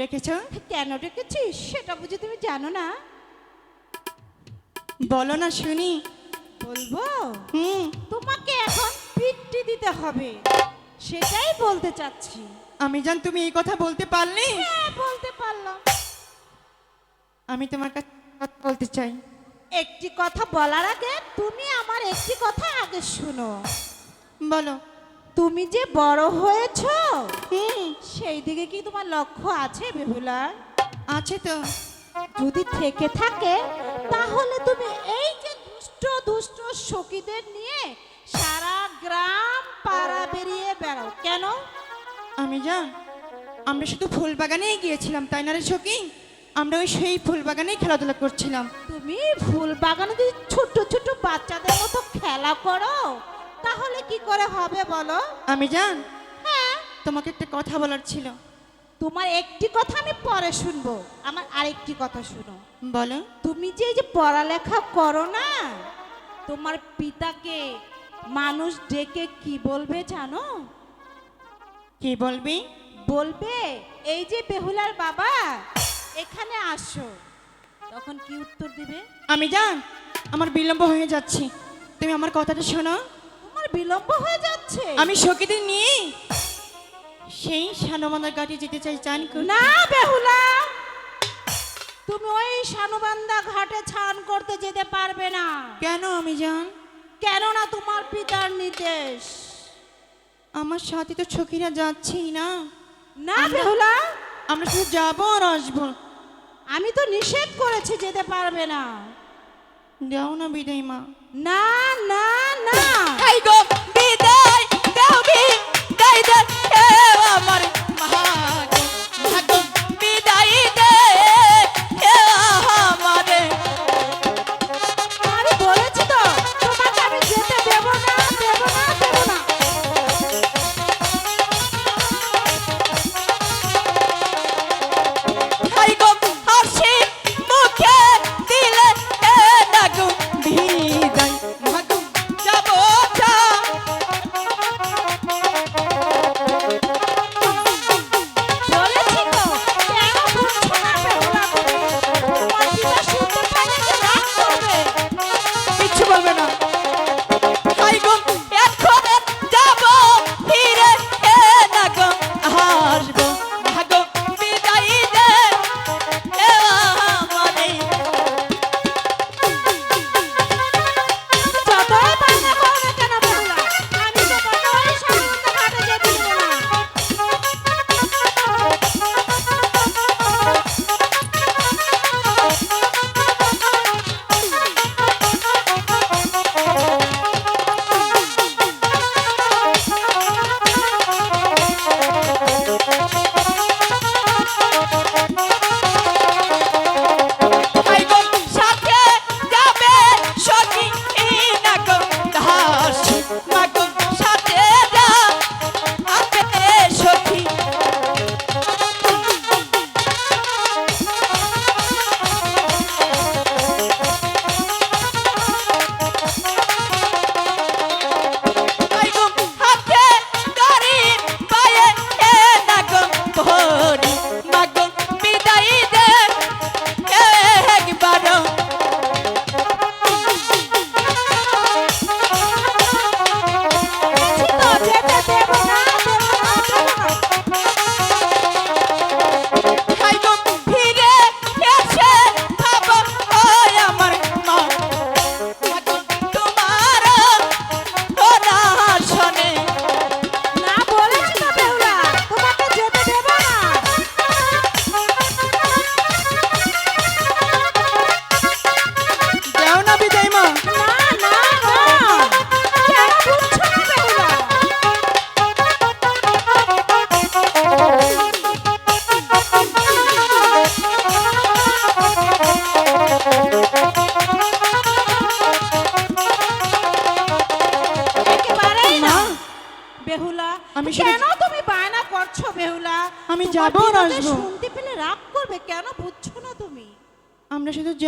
ডেকেছো? কেন ডেকেছি? সেটা বুঝি তুমি জানো না। বলো না শুনি। বলব? হুম। তোমাকে এখন পিটটি দিতে হবে। সেটাই বলতে চাচ্ছি। আমি জান তুমি এই কথা বলতে পারলে? হ্যাঁ বলতে পারলাম। আমি তোমার কাছে কথা বলতে চাই। একটি কথা বলার আগে তুমি আমার একটি কথা আগে শুনো। বলো। তুমি যে বড় হয়েছো সেই দিকে কি তোমার লক্ষ্য আছে বেহুলা? আছে তো। যদি থেকে থাকে তাহলে তুমি এই যে দুষ্ট দুষ্ট সখীদের নিয়ে সারা গ্রাম পাড়া বেরিয়ে বেড়াও। কেন? আমি জান আমরা শুধু ফুল বাগানেই গিয়েছিলাম তাই না রে সখী? আমরা ওই সেই ফুল বাগানেই খেলাধুলা করছিলাম। তুমি ফুল বাগানে যদি ছোট ছোট বাচ্চাদের মতো খেলা করো তাহলে কি করে হবে বলো? আমি জান তোমাকে একটা কথা বলার ছিল। তোমার একটি কথা আমি পরে শুনব। আমার আরেকটি কথা শুনো। বলো। তুমি যে এই যে পড়ালেখা করো না তোমার পিতাকে মানুষ ডেকে কি বলবে জানো? কি বলবি? বলবে এই যে বেহুলার বাবা এখানে আসো। তখন কি উত্তর দিবে? আমি জান আমার বিলম্ব হয়ে যাচ্ছে। তুমি আমার কথাটা শোনো। তোমার বিলম্ব হয়ে যাচ্ছে। আমি সখীদের নিয়ে সেই সানমাদার ঘাটে যেতে চাই চান। না বেহুলা তুমি ওই শানুবান্দা ঘাটে ছান করতে যেতে পারবে না। কেন আমি জান কেননা তোমার পিতার নির্দেশ। আমার সাথে তো ছকিরা যাচ্ছেই না। না বেহুলা। আমরা শুধু যাব আর আসব। আমি তো নিষেধ করেছি যেতে পারবে না। দাও না বিদায় মা। না না না। বিদায় দাও বিদায় দে এ আমার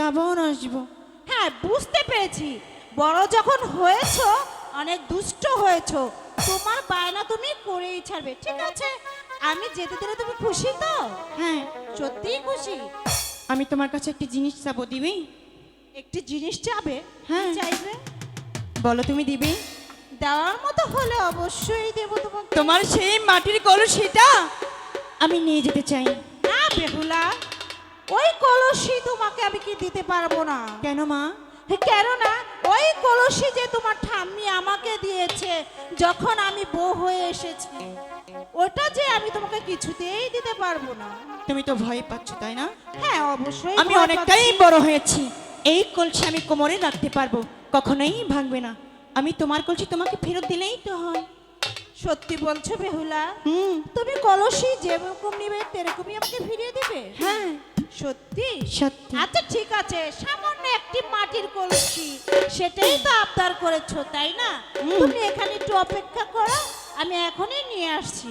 শুধু আসব হ্যাঁ বুঝতে পেরেছি। বড় যখন হয়েছো অনেক দুষ্ট হয়েছো তোমার বায়না তুমি করেই ছাড়বে ঠিক আছে? আমি যেতে দিলে তুমি খুশি তো? হ্যাঁ সত্যিই খুশি। আমি তোমার কাছে একটি জিনিস চাবো দিবি? একটি জিনিস চাবে? হ্যাঁ। চাইবে? বলো তুমি দিবি? দেওয়ার মতো হলে অবশ্যই দেবো তোমাকে। তোমার সেই মাটির কলসিটা আমি নিয়ে যেতে চাই। না বেহুলা। ওই কলসি তোমাকে আমি কি দিতে পারব না? কেন মা? কেননা ওই কলসি যে তোমার ঠাম্মি আমাকে দিয়েছে যখন আমি বউ হয়ে এসেছি ওটা যে আমি তোমাকে কিছুতেই দিতে পারব না। তুমি তো ভয় পাচ্ছ তাই না? হ্যাঁ অবশ্যই আমি অনেকটাই বড় হয়েছি। এই কলসি আমি কোমরে রাখতে পারব কখনোই ভাঙবে না। আমি তোমার কলসি তোমাকে ফেরত দিলেই তো হয়। সত্যি বলছো বেহুলা? তুমি কলসি যেরকম নিবে তেরকমই আমাকে ফিরিয়ে দিবে? হ্যাঁ। সত্যি? সত্যি। আচ্ছা ঠিক আছে। সামান্য একটি মাটির কলসি সেটাই তো আবদার করেছ তাই না? তুমি এখানে একটু অপেক্ষা করো আমি এখনই নিয়ে আসছি।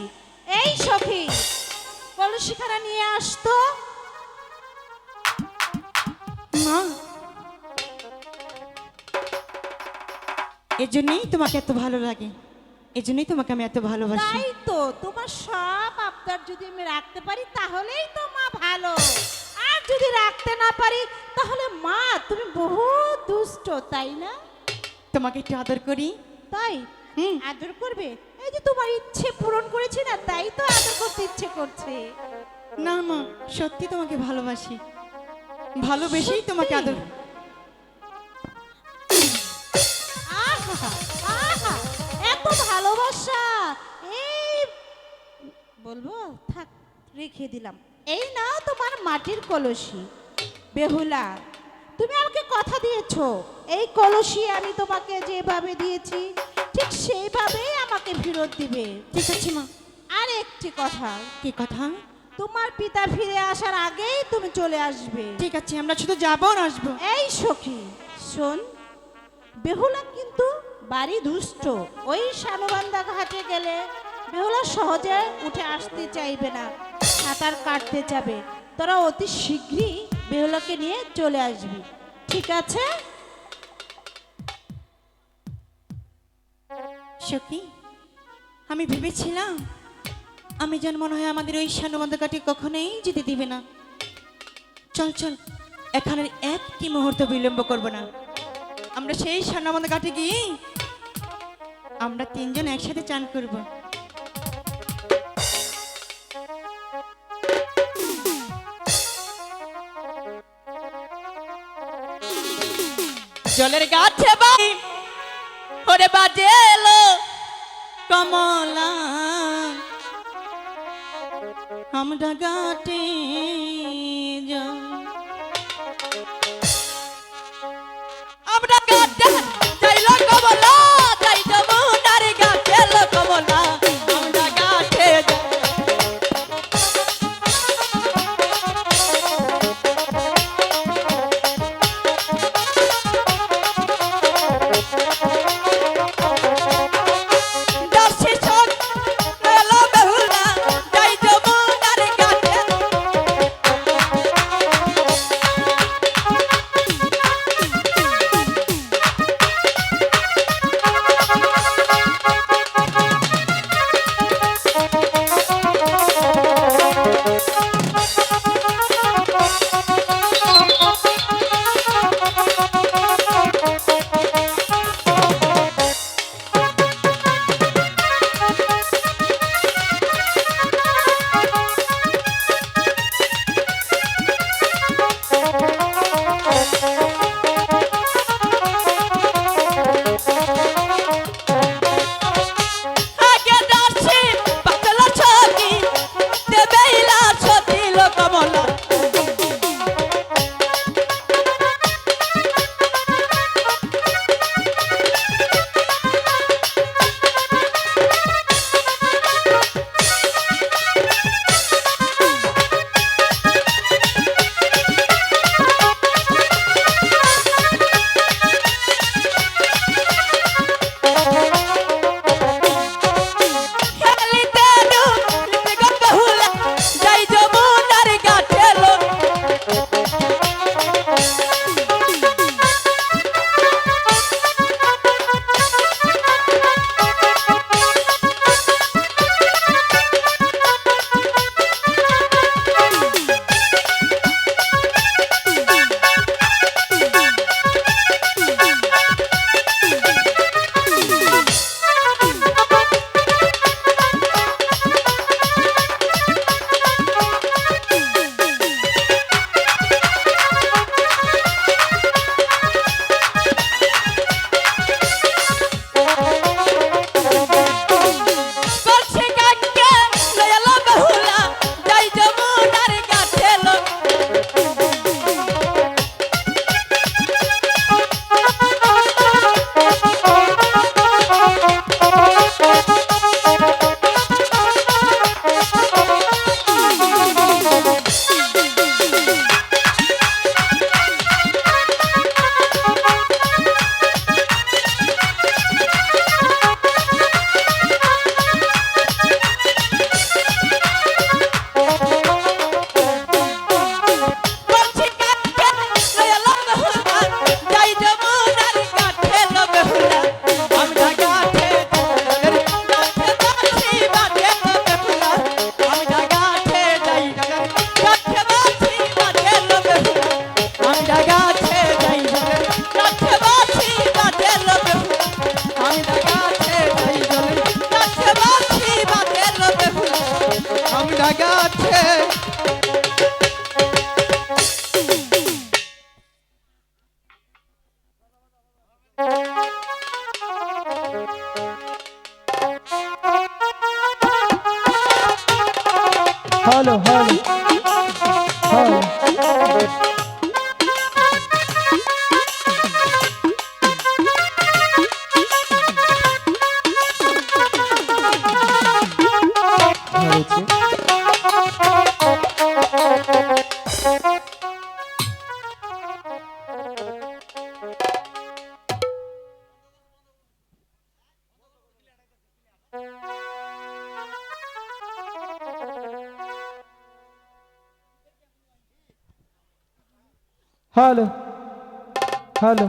এই সখী কলসিখানা নিয়ে আসতো? মা এর জন্যই তোমাকে এত ভালো লাগে। এর জন্যই তোমাকে আমি এত ভালোবাসি। তাই তো তোমার সব আবদার যদি আমি রাখতে পারি তাহলেই তো মা ভালো। যদি রাখতে না পারি তাহলে মা তুমি বহু দুষ্ট তাই না? তোমাকে একটু আদর করি। তাই? হুম। আদর করবে? এই যে তোমার ইচ্ছে পূরণ করেছি না তাই তো আদর করতে ইচ্ছে করছে। না মা সত্যি তোমাকে ভালোবাসি। ভালোবেসেই তোমাকে আদর আহা আহা এত ভালোবাসা! এই বলব থাক রেখে দিলাম। এই নাও তোমার মাটির কলসি। বেহুলা তুমি আমাকে কথা দিয়েছ এই কলসি আমি তোমাকে যেভাবে দিয়েছি ঠিক সেইভাবেই আমাকে ফেরত দিবে। ঠিক আছে মা। আর একটি কথা। কি কথা? তোমার পিতা ফিরে আসার আগেই তুমি চলে আসবে। ঠিক আছে আমরা শুধু যাব আর আসব। এই সখী শোন বেহুলা কিন্তু বাড়ি দুষ্ট। ওই শানুবান্ধা ঘাটে গেলে বেহুলা সহজে উঠে আসতে চাইবে না। সাঁতার কাটতে যাবে। তোরা অতি শীঘ্রই বেহুলাকে নিয়ে চলে আসবি। ঠিক আছে? সখী, আমি ভেবেছিলাম, আমি যেন মনে হয় আমাদের ওই সানুবন্ধ কাটি কখনোই যেতে দিবে না। চল চল, এখানের একটি মুহূর্ত বিলম্ব করব না। আমরা সেই সানুবন্ধ কাটে গিয়ে আমরা তিনজন একসাথে চান করব। জলের গাছে বাই। ওরে বাজে এলো কমলা। আমরা গাটি আমরা গাটে যাইলো কমলা। আমড়া গাছে hello hello hello. Hello hello